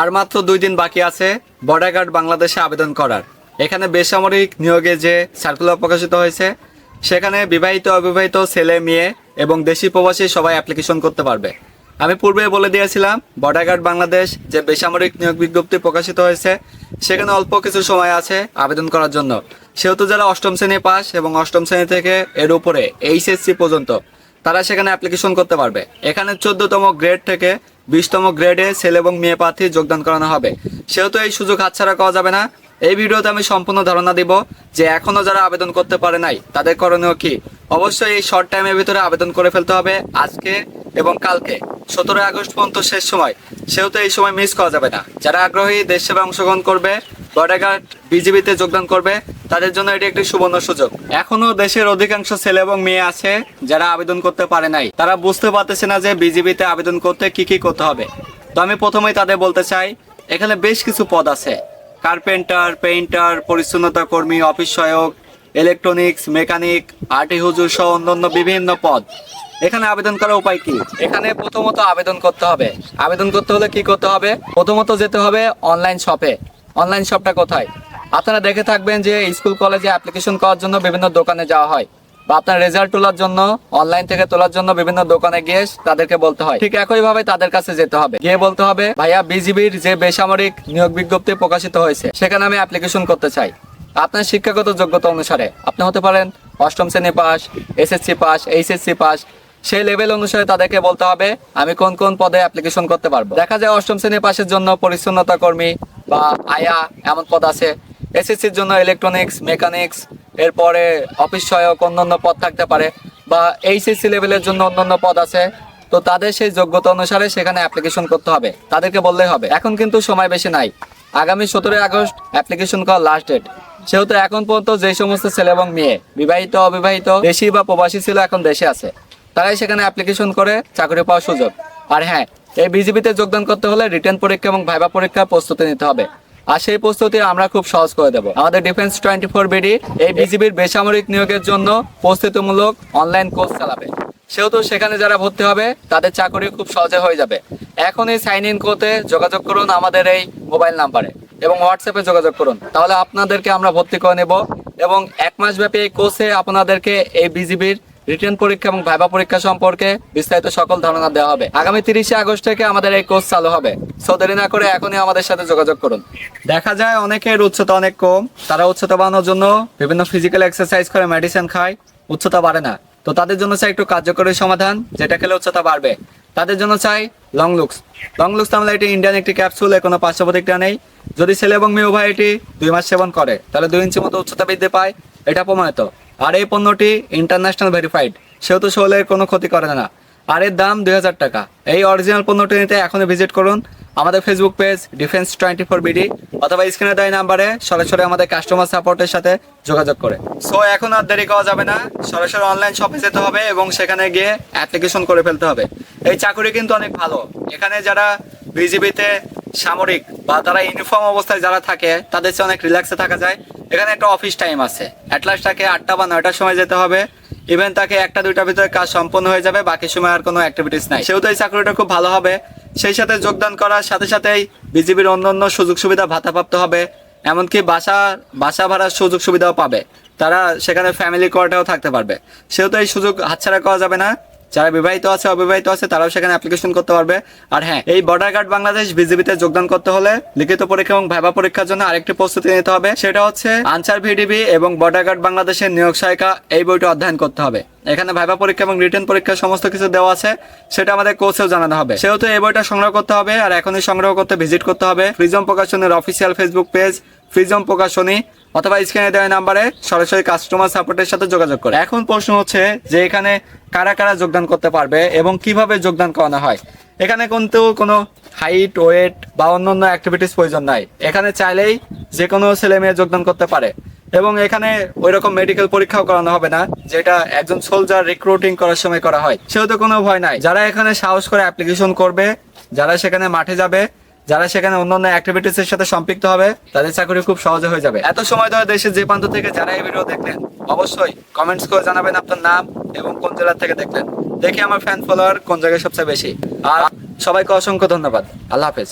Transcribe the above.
আর মাত্র দুই দিন বাকি আছে বর্ডার গার্ড বাংলাদেশে আবেদন করার। এখানে বেসামরিক নিয়োগে যে সার্কুলার প্রকাশিত হয়েছে, সেখানে বিবাহিত, অবিবাহিত ছেলে, মেয়ে এবং দেশি প্রবাসী সবাই অ্যাপ্লিকেশন করতে পারবে। আমি পূর্বে বলে দিয়েছিলাম, বর্ডার গার্ড বাংলাদেশ যে বেসামরিক নিয়োগ বিজ্ঞপ্তি প্রকাশিত হয়েছে, সেখানে অল্প কিছু সময় আছে আবেদন করার জন্য। সেহেতু যারা অষ্টম শ্রেণি পাস এবং অষ্টম শ্রেণি থেকে এর উপরে এইচএসসি পর্যন্ত তারা সেখানে অ্যাপ্লিকেশন করতে পারবে। এখানে চোদ্দতম গ্রেড থেকে বিশতম গ্রেডে ছেলে এবং মেয়ে প্রার্থী যোগদান করানো হবে। সেহেতু এই সুযোগ হাতছাড়া করা যাবে না। এই ভিডিওতে আমি সম্পূর্ণ ধারণা দিব যে এখনও যারা আবেদন করতে পারে নাই, তাদের করণীয় কি? অবশ্যই এই শর্ট টাইমের ভিতরে আবেদন করে ফেলতে হবে আজকে এবং কালকে। সতেরোই আগস্ট পর্যন্ত শেষ সময়। সেহেতু এই সময় মিস করা যাবে না। যারা আগ্রহী, দেশ সেবা অংশগ্রহণ করবে বর্ডার গার্ড বিজিবিতে যোগদান করবে। তাদের জন্য এটি একটি সুবর্ণ সুযোগ। এখনও দেশের অধিকাংশ ছেলে এবং মেয়ে আছে যারা আবেদন করতে পারে নাই। তারা বুঝতে পারতেছে না যে বিজিবিতে আবেদন করতে কি কি করতে হবে। তো আমি প্রথমেই তাদের বলতে চাই, এখানে বেশ কিছু পদ আছে। কার্পেন্টার, পেইন্টার, পরিচ্ছন্নতা কর্মী, অফিস সহায়ক, ইলেকট্রনিক্স, মেকানিক, আর্টি হুজুর সহ অন্যান্য বিভিন্ন পদ। এখানে আবেদন করার উপায় কি? এখানে প্রথমত আবেদন করতে হবে। আবেদন করতে হলে কি করতে হবে? প্রথমত যেতে হবে অনলাইন শপে। অনলাইন শপটা কোথায়? আপনারা দেখে থাকবেন যে স্কুল, কলেজে অ্যাপ্লিকেশন করার জন্য বিভিন্ন দোকানে যাওয়া হয় বা আপনার রেজাল্ট তোলার জন্য অনলাইন থেকে তোলার জন্য বিভিন্ন দোকানে গিয়ে তাদেরকে বলতে হয়। ঠিক একই ভাবে তাদের কাছে যেতে হবে। গিয়ে বলতে হবে, ভাইয়া বিজিবির যে বেসামরিক নিয়োগ বিজ্ঞপ্তি প্রকাশিত হয়েছে, সেখানে আমি অ্যাপ্লিকেশন করতে চাই। আপনার শিক্ষাগত যোগ্যতা অনুসারে আপনি হতে পারেন অষ্টম শ্রেণি pass SSC pass HSC pass. সেই লেভেল অনুসারে তাদেরকে বলতে হবে, আমি কোন কোন পদে অ্যাপ্লিকেশন করতে পারব? দেখা যায় অষ্টম শ্রেণি পাশের জন্য পরিচ্ছন্নতা কর্মী বা আয়া এমন পদ আছে। এসএসসির জন্য ইলেকট্রনিক্স মেকানিক্স এরপরে অফিস সহায়ক অন্যান্য পদ থাকতে পারে বা এইচএসসি লেভেলের জন্য অন্যান্য পদ আছে। তো তাদের সেই যোগ্যতা অনুসারে সেখানে অ্যাপ্লিকেশন করতে হবে। তাদেরকে বললেই হবে। এখন কিন্তু সময় বেশি নাই। আগামী সতেরোই আগস্ট অ্যাপ্লিকেশন করার লাস্ট ডেট সেহেতু এখন পর্যন্ত যে সমস্ত ছেলে এবং মেয়ে, বিবাহিত, অবিবাহিত, দেশি বা প্রবাসী ছিল এখন দেশে আছে। তারাই সেখানে অ্যাপ্লিকেশন করে চাকরি পাওয়ার সুযোগ। আর হ্যাঁ এই বিজিবিতে যোগদান করতে হলে রিটার্ন পরীক্ষা এবং ভাইবা পরীক্ষার প্রস্তুতি নিতে হবে। আর সেই প্রস্তুতি আমরা খুব সহজ করে দেবো। আমাদের ডিফেন্স টোয়েন্টি ফোর বিডি এই বিজিবির বেসামরিক নিয়োগের জন্য প্রস্তুতিমূলক অনলাইন কোর্স চালাবে। সেহেতু সেখানে যারা ভর্তি হবে, তাদের চাকরি খুব সহজে হয়ে যাবে। এখনই সাইন ইন করতে যোগাযোগ করুন আমাদের এই মোবাইল নাম্বারে এবং হোয়াটসঅ্যাপে যোগাযোগ করুন। তাহলে আপনাদেরকে আমরা ভর্তি করে নেব এবং এক মাস ব্যাপী এই কোর্সে আপনাদেরকে এই বিজিবির রিটার্ন পরীক্ষা এবং ভাইবা পরীক্ষা সম্পর্কে বিস্তারিত সকল ধারণা দেওয়া হবে। আগামী তিরিশে আগস্ট থেকে আমাদের এই কোর্স চালু হবে। সো দেরি না করে এখনই আমাদের সাথে যোগাযোগ করুন। দেখা যায় অনেকের উচ্চতা অনেক কম। তারা উচ্চতা বাড়ানোর জন্য বিভিন্ন ফিজিক্যাল এক্সারসাইজ করে মেডিসিন খায়। উচ্চতা বাড়ে না। তো তাদের জন্য চাই একটু কার্যকরী সমাধান, যেটা খেলে উচ্চতা বাড়বে। তাদের জন্য চাই লং লুকস লং লুকস তাহলে এটি ইন্ডিয়ান একটি ক্যাপসুল কোনো পার্শ্ব প্রতিক্রিয়া নেই। যদি ছেলে এবং মেয়ে উভয় এটি দুই মাস সেবন করে, তাহলে দুই ইঞ্চি মতো উচ্চতা বৃদ্ধি পায়। এটা প্রমাণিত। আর এই পণ্যটি ইন্টারন্যাশনাল ভেরিফাইড সেহেতু শরীরের কোনো ক্ষতি করে না। আর এর দাম দুই হাজার টাকা। এই অরিজিনাল পণ্যটি নিতে এখনই ভিজিট করুন আমাদের Facebook page defence twenty four BD অথবা স্ক্রিনে দেয় নাম্বারে সরাসরি আমাদের কাস্টমার সাপোর্টের সাথে যোগাযোগ করে। সো এখন আর দেরি করা যাবে না। সরাসরি অনলাইন শপে যেতে হবে এবং সেখানে গিয়ে অ্যাপ্লিকেশন করে ফেলতে হবে। এই চাকরি কিন্তু অনেক ভালো। এখানে যারা বিজিবিতে সামরিক বা তারা ইউনিফর্ম অবস্থায় যারা থাকে, তাদের চেয়ে অনেক রিল্যাক্সে থাকা যায়। এখানে একটা অফিস টাইম আছে। অ্যাটলাস্ট তাকে আটটা বা নয়টার সময় যেতে হবে। ইভেন তাকে একটা, দুইটার ভিতরে কাজ সম্পন্ন হয়ে যাবে, বাকি সময় আর কোনো অ্যাক্টিভিটিস নাই। সেহেতু এই চাকরিটা খুব ভালো হবে। সেই সাথে যোগদান করার সাথে সাথেই বিজিবির অন্যান্য সুযোগ সুবিধা ভাতাপ্রাপ্ত হবে। এমনকি বাসা বাসা ভাড়ার সুযোগ সুবিধাও পাবে। তারা সেখানে ফ্যামিলি কোয়ার্টারও থাকতে পারবে। সেহেতু এই সুযোগ হাতছাড়া করা যাবে না। যারা বিবাহিত আছে, অবিবাহিত আছে, তারাও সেখানে অ্যাপ্লিকেশন করতে পারবে। আর হ্যাঁ এই বর্ডার গার্ড বাংলাদেশ বিজিবিতে যোগদান করতে হলে লিখিত পরীক্ষা এবং ভাইবা পরীক্ষার জন্য আরেকটি প্রস্তুতি নিতে হবে। সেটা হচ্ছে আনসার ভিডিবি এবং বর্ডার গার্ড বাংলাদেশের নিয়োগ সহায়িকা এই বইটি অধ্যয়ন করতে হবে। এখানে ভাইবা পরীক্ষা এবং রিটার্ন পরীক্ষা সমস্ত কিছু দেওয়া আছে, সেটা আমাদের কোর্সেও জানানো হবে। সেহেতু এই বইটা সংগ্রহ করতে হবে, আর এখনই সংগ্রহ করতে ভিজিট করতে হবে। ফ্রিজম প্রকাশনের অফিসিয়াল ফেসবুক পেজ ফ্রিজম প্রকাশনী অথবা স্ক্রিনে দেওয়া নাম্বারে সরাসরি কাস্টমার সাপোর্টের সাথে যোগাযোগ করে। এখন প্রশ্ন হচ্ছে যে এখানে কারা কারা যোগদান করতে পারবে এবং কীভাবে যোগদান করানো হয়? এখানে কিন্তু কোনো হাইট ওয়েট বা অন্যান্য অ্যাক্টিভিটিস প্রয়োজন নাই। এখানে চাইলেই যে কোনো ছেলে মেয়ে যোগদান করতে পারে। এবং এখানে ওই রকম মেডিকেল পরীক্ষাও করানো হবে না, যেটা একজন সোলজার রিক্রুটিং করার সময় করা হয়। সেহেতু কোনো ভয় নাই। যারা এখানে সাহস করে অ্যাপ্লিকেশন করবে, যারা সেখানে মাঠে যাবে, যারা সেখানে অন্যান্য অ্যাক্টিভিটিস এর সাথে সম্পৃক্ত হবে, তাদের চাকরি খুব সহজে হয়ে যাবে। এত সময় ধরে দেশের যে প্রান্ত থেকে যারা এই ভিডিও দেখলেন, অবশ্যই কমেন্টস করে জানাবেন আপনার নাম এবং কোন জেলা থেকে দেখলেন। দেখি আমার ফ্যান ফলোয়ার কোন জায়গায় সবচেয়ে বেশি। আর সবাইকে অসংখ্য ধন্যবাদ। আল্লাহ হাফেজ।